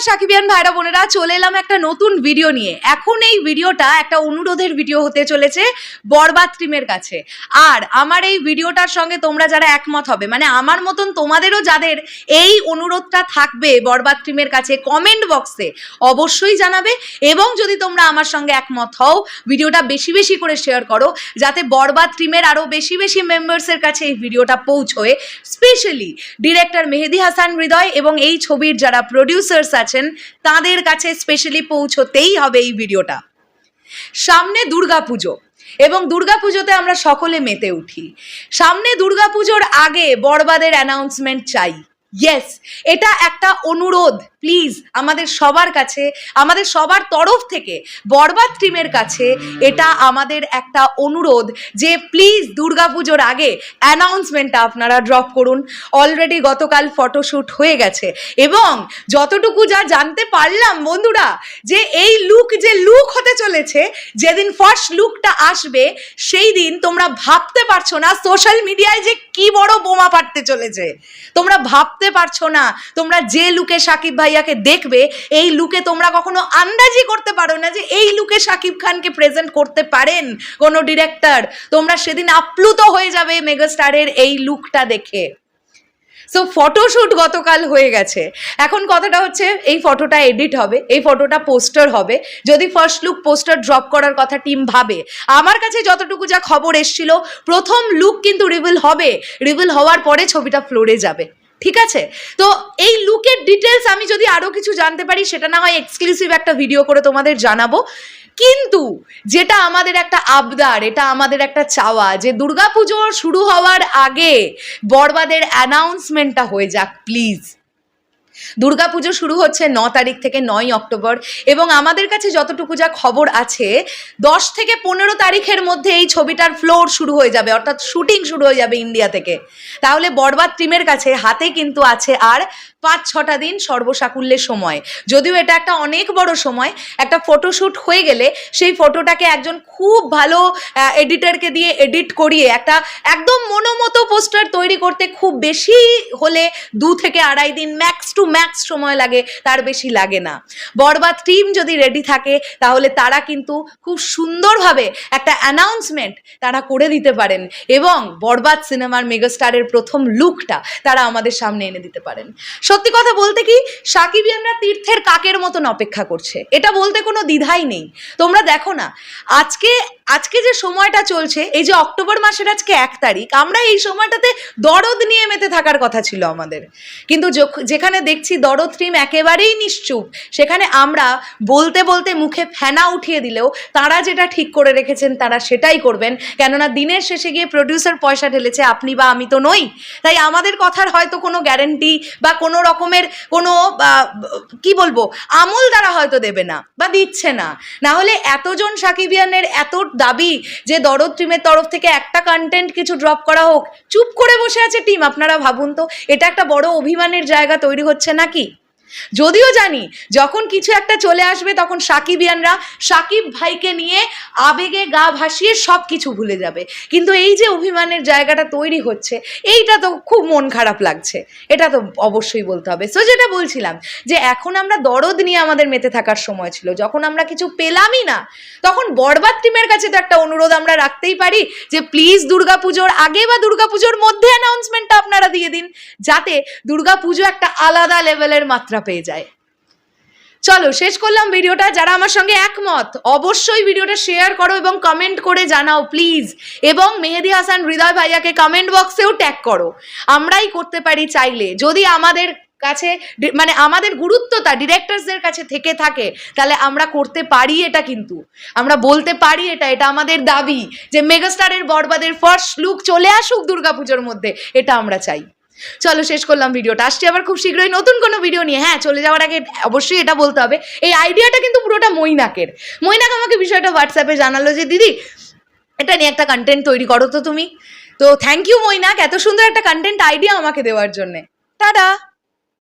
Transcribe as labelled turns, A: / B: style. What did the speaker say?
A: আমার সাকিবিয়ান ভাইরা বোনেরা, চলে এলাম একটা নতুন ভিডিও নিয়ে। এখন এই ভিডিওটা একটা অনুরোধের ভিডিও হতে চলেছে বরবাদ টিমের কাছে। আর আমার এই ভিডিওটার সঙ্গে তোমরা যারা একমত হবে মানে আমার মতন তোমাদেরও যাদের এই অনুরোধটা থাকবে বরবাদ টিমের কাছে কমেন্ট বক্সে অবশ্যই জানাবে। এবং যদি তোমরা আমার সঙ্গে একমত হও ভিডিওটা বেশি বেশি করে শেয়ার করো, যাতে বরবাদ টিমের আরও বেশি বেশি মেম্বার্সের কাছে এই ভিডিওটা পৌঁছয়। স্পেশালি ডিরেক্টর মেহেদি হাসান হৃদয় এবং এই ছবির যারা প্রডিউসার্স আছেন, তাদের কাছে স্পেশালি পৌঁছতেই হবে এই ভিডিওটা। সামনে দুর্গাপুজো এবং দুর্গাপুজোতে আমরা সকলে মেতে উঠি। সামনে দুর্গাপুজোর আগে বরবাদের অ্যানাউন্সমেন্ট চাই। ইয়েস এটা একটা অনুরোধ প্লিজ আমাদের সবার কাছে, আমাদের সবার তরফ থেকে, বরবাদ টিমের কাছে এটা আমাদের একটা অনুরোধ যে প্লিজ দুর্গাপুজোর আগে অ্যানাউন্সমেন্টটা আপনারা ড্রপ করুন। অলরেডি গতকাল ফটোশ্যুট হয়ে গেছে এবং যতটুকু যা জানতে পারলাম বন্ধুরা, যে এই লুক যে লুক হতে চলেছে, যেদিন ফার্স্ট লুকটা আসবে, সেই দিন তোমরা ভাবতে পারছ না সোশ্যাল মিডিয়ায় যে কি বড় বোমা ফাটতে চলেছে। তোমরা ভাবতে পারছ না? তোমরা যে লুকে সাকিব ভাইয়াকে দেখবে, এই লুকে তোমরা কখনো আন্দাজই করতে পারো না যে এই লুকে সাকিব খানকে প্রেজেন্ট করতে পারেন কোনো ডিরেক্টর তোমরা সেদিন আপ্লুত হয়ে যাবে মেগাস্টারের এই লুকটা দেখে। সো ফটোশ্যুট গতকাল হয়ে গেছে। এখন কথাটা হচ্ছে, এই ফটোটা এডিট হবে, এই ফটোটা পোস্টার হবে। যদি ফার্স্ট লুক পোস্টার ড্রপ করার কথা টিম ভাবে, আমার কাছে যতটুকু যা খবর এসছিল, প্রথম লুক কিন্তু রিভিল হবে। রিভিল হওয়ার পরে ছবিটা ফ্লোরে যাবে। ঠিক আছে? তো এই লুকের ডিটেলস আমি যদি আরও কিছু জানতে পারি, সেটা না হয় এক্সক্লুসিভ একটা ভিডিও করে তোমাদের জানাব। কিন্তু যেটা আমাদের একটা আবদার, এটা আমাদের একটা চাওয়া যে দুর্গাপুজো শুরু হওয়ার আগে বরবাদের অ্যানাউন্সমেন্টটা হয়ে যাক প্লিজ দুর্গাপুজো শুরু হচ্ছে ন তারিখ থেকে নয় অক্টোবর এবং আমাদের কাছে যতটুকু যা খবর আছে, দশ থেকে পনেরো তারিখের মধ্যে এই ছবিটার ফ্লোর শুরু হয়ে যাবে, অর্থাৎ শুটিং শুরু হয়ে যাবে ইন্ডিয়া থেকে। তাহলে বরবাদ টিমের কাছে, হাতে কিন্তু আছে আর পাঁচ ছটা দিন সর্বসাকুল্যের সময়। যদিও এটা একটা অনেক বড় সময়, একটা ফটোশ্যুট হয়ে গেলে সেই ফটোটাকে একজন খুব ভালো এডিটারকে দিয়ে এডিট করিয়ে একটা একদম মনোমতো পোস্টার তৈরি করতে খুব বেশি হলে দু থেকে আড়াই দিন ম্যাক্স টু ম্যাক্স সময় লাগে, তার বেশি লাগে না। বরবাদ টিম যদি রেডি থাকে, তাহলে তারা কিন্তু খুব সুন্দরভাবে একটা অ্যানাউন্সমেন্ট তারা করে দিতে পারেন এবং বরবাদ সিনেমার মেগাস্টারের প্রথম লুকটা তারা আমাদের সামনে এনে দিতে পারেন। সত্যি কথা বলতে কি সাকিবিয়ানরা তীর্থের কাকের মতন অপেক্ষা করছে। এটা বলতে কোনো দ্বিধাই নেই। তোমরা দেখো না, আজকে আজকে যে সময়টা চলছে, এই যে অক্টোবর মাসের আজকে এক তারিখ, আমরা এই সময়টাতে দরদ নিয়ে মেতে থাকার কথা ছিল আমাদের। কিন্তু যেখানে দেখছি দরদ টিম একেবারেই নিশ্চুপ, সেখানে আমরা বলতে বলতে মুখে ফেনা উঠিয়ে দিলেও তারা যেটা ঠিক করে রেখেছেন, তারা সেটাই করবেন। কেননা দিনের শেষে গিয়ে প্রডিউসার পয়সা ঢেলেছে, আপনি বা আমি তো নই। তাই আমাদের কথার হয়তো কোনো গ্যারেন্টি বা কোনো রকমের কোনো কি বলব, আমল তারা হয়তো দেবে না বা দিচ্ছে না। না হলে এতজন সাকিবিয়ানের এত দাবি যে দরদ টিমের তরফ থেকে একটা কন্টেন্ট কিছু ড্রপ করা হোক। চুপ করে বসে আছে টিম আপনারা ভাবুন তো। এটা একটা বড় অভিমানের জায়গা তৈরি হচ্ছে নাকি? যদিও জানি, যখন কিছু একটা চলে আসবে, তখন সাকিবিয়ানরা সাকিব ভাইকে নিয়ে আবেগে গা ভাসিয়ে সব কিছু ভুলে যাবে। কিন্তু এই যে অভিমানের জায়গাটা তৈরি হচ্ছে, এইটা তো খুব মন খারাপ লাগছে। এটা তো অবশ্যই বলতে হবে। সো যেটা বলছিলাম যে এখন আমরা দরদ নিয়ে আমাদের মেতে থাকার সময় ছিল। যখন আমরা কিছু পেলামই না, তখন বরবাদ টিমের কাছে তো একটা অনুরোধ আমরা রাখতেই পারি যে প্লিজ দুর্গাপুজোর আগে বা দুর্গাপুজোর মধ্যে অ্যানাউন্সমেন্টটা আপনারা দিয়ে দিন। যাতে দুর্গাপুজো একটা আলাদা লেভেলের মাত্রা পেয়ে যায়। চলো, শেষ করলাম ভিডিওটা। যারা আমার সঙ্গে একমত, অবশ্যই ভিডিওটা শেয়ার করো এবং কমেন্ট করে জানাও প্লিজ এবং মেহেদি হাসান, হৃদয় ভাইয়াকে কমেন্ট বক্সেও ট্যাগ করো। আমরাই করতে পারি চাইলে। যদি আমাদের কাছে মানে আমাদের গুরুত্বটা ডিরেক্টরসদের কাছে থেকে থাকে, তাহলে আমরা করতে পারি এটা কিন্তু। আমরা বলতে পারি এটা এটা আমাদের দাবি যে মেগাস্টারের বরবাদের ফার্স্ট লুক চলে আসুক দুর্গাপুজোর মধ্যে, এটা আমরা চাই। চলো শেষ করলাম ভিডিওটা। আসছি আবার খুব শীঘ্রই নতুন কোনো ভিডিও নিয়ে। হ্যাঁ চলে যাওয়ার আগে অবশ্যই এটা বলতে হবে, এই আইডিয়াটা কিন্তু পুরোটা মৈনাকের। মৈনাক আমাকে বিষয়টা হোয়াটসঅ্যাপে জানালো যে, দিদি, এটা নিয়ে একটা কন্টেন্ট তৈরি করো তো তুমি। তো থ্যাংক ইউ মৈনাক, এত সুন্দর একটা কন্টেন্ট আইডিয়া আমাকে দেওয়ার জন্যে। টাটা